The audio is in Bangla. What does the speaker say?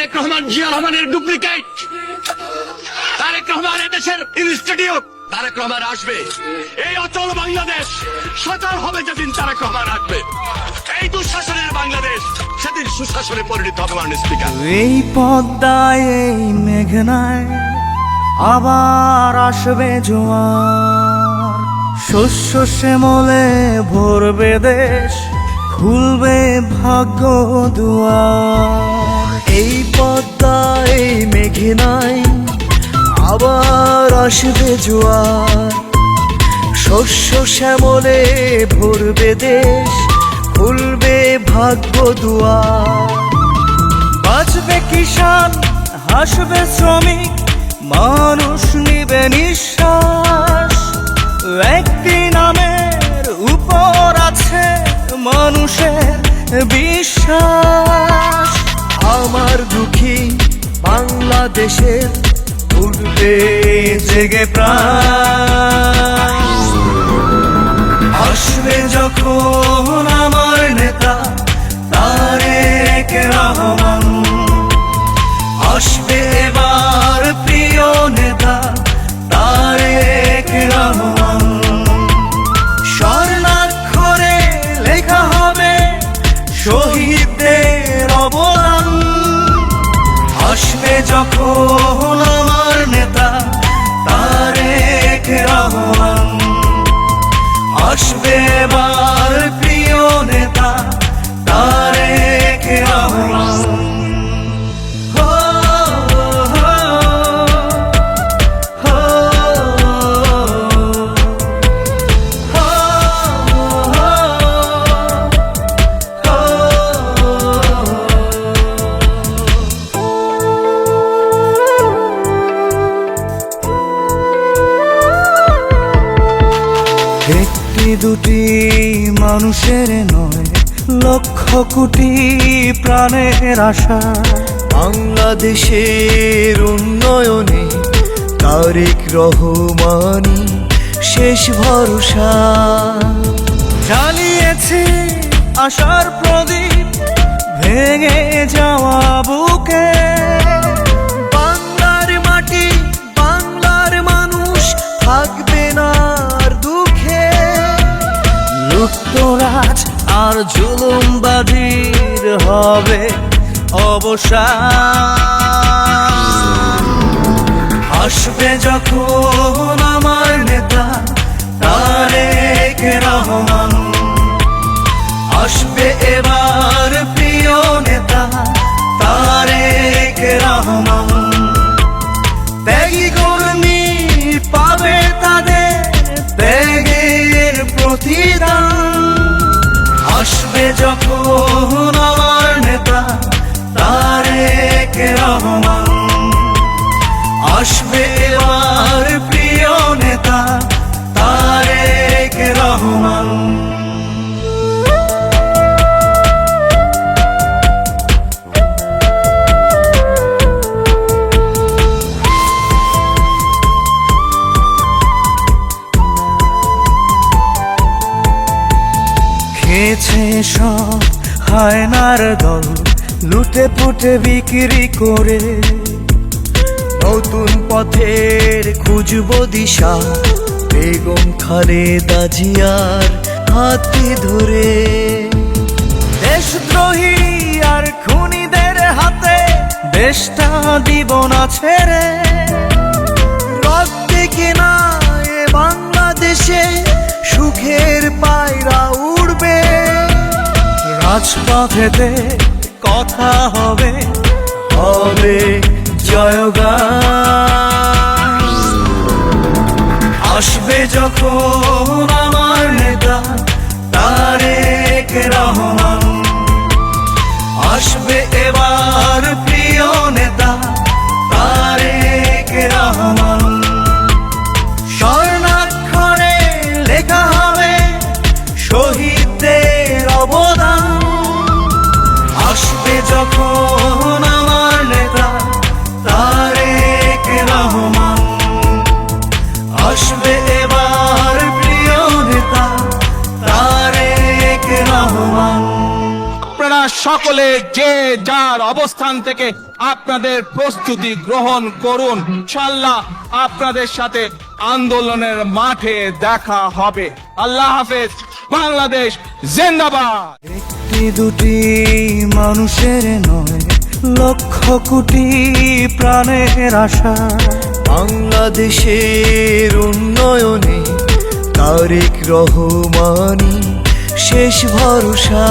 তারেক রহমান জিয়া রহমানের ডুপ্লিকেট। তারেক রহমান দেশের ইনস্টিটিউট। তারেক রহমান আসবে। এই অচল বাংলাদেশ সচল হবে যেদিন তারেক রহমান আসবে। এই দুঃশাসনের বাংলাদেশ সেদিন সুশাসনে পরিণত হবে মাননীয় স্পিকার। এই পদ্মায়, এই মেঘনায় আবার আসবে জোয়ার। শস্য শ্যামলে ভরবে দেশ, খুলবে ভাগ্য দুয়ার। এই পদ্মায় এই মেঘনায় আবার আসবে জোয়ার। শস্য শ্যামলে ভরবে দেশ খুলবে ভাগ্য দুয়ার। বাঁচবে কিষান হাসবে শ্রমিক, মানুষ নিবে নিঃশ্বাস। একটি নামের উপর আছে মানুষের বিশ্বাস। আমার দুঃখী বাংলাদেশের উঠবে জেগে প্রাণ। আসবে যখন আমার নেতা যখন আমার নেতা তারেক রহমান। আসবে বার প্রিয় নেতা দুটি মানুষের নয়, লক্ষ কোটি প্রাণের আশা। বাংলাদেশের উন্নয়নে তারেক রহমানি শেষ ভরসা। জ্বালিয়েছি আশার প্রদীপ, ভেঙে যাওয়া বুকে। আর জুলুমবাজির হবে অবসান। আসবে যখন আমার নেতা তারেক রহমান। আসবে এবার প্রিয় নেতা তারেক রহমান। ত্যাগী তারেক রহমান। আসবে এবার প্রিয় নেতা তারেক রহমান। খেয়েছে সব হায়নার দল লুটে পুটে বিক্রি করে নতুন পথের খুঁজব দিশা। বেগম খালেদা জিয়ার হাতি ধরে। দেশদ্রোহী আর খুনিদের হাতে দেশটা দিব না ছেড়ে। রক্তে কিনা এ বাংলাদেশে সুখের পায়রা উড়বে। রাজপথেতে কথা হবে হবে জয়গান। আসবে যখন আমার নেতা তারেক রহমান। যে যার অবস্থান থেকে আপনাদের প্রস্তুতি গ্রহণ করুন ইনশাল্লাহ আপনাদের সাথে আন্দোলনের মাঠে দেখা হবে। আল্লাহ হাফেজ। বাংলাদেশ জিন্দাবাদ। একটি দুটি মানুষের নয়, লক্ষ কোটি প্রাণের আশা। বাংলাদেশের উন্নয়নে তারেক রহমানি শেষ ভরসা।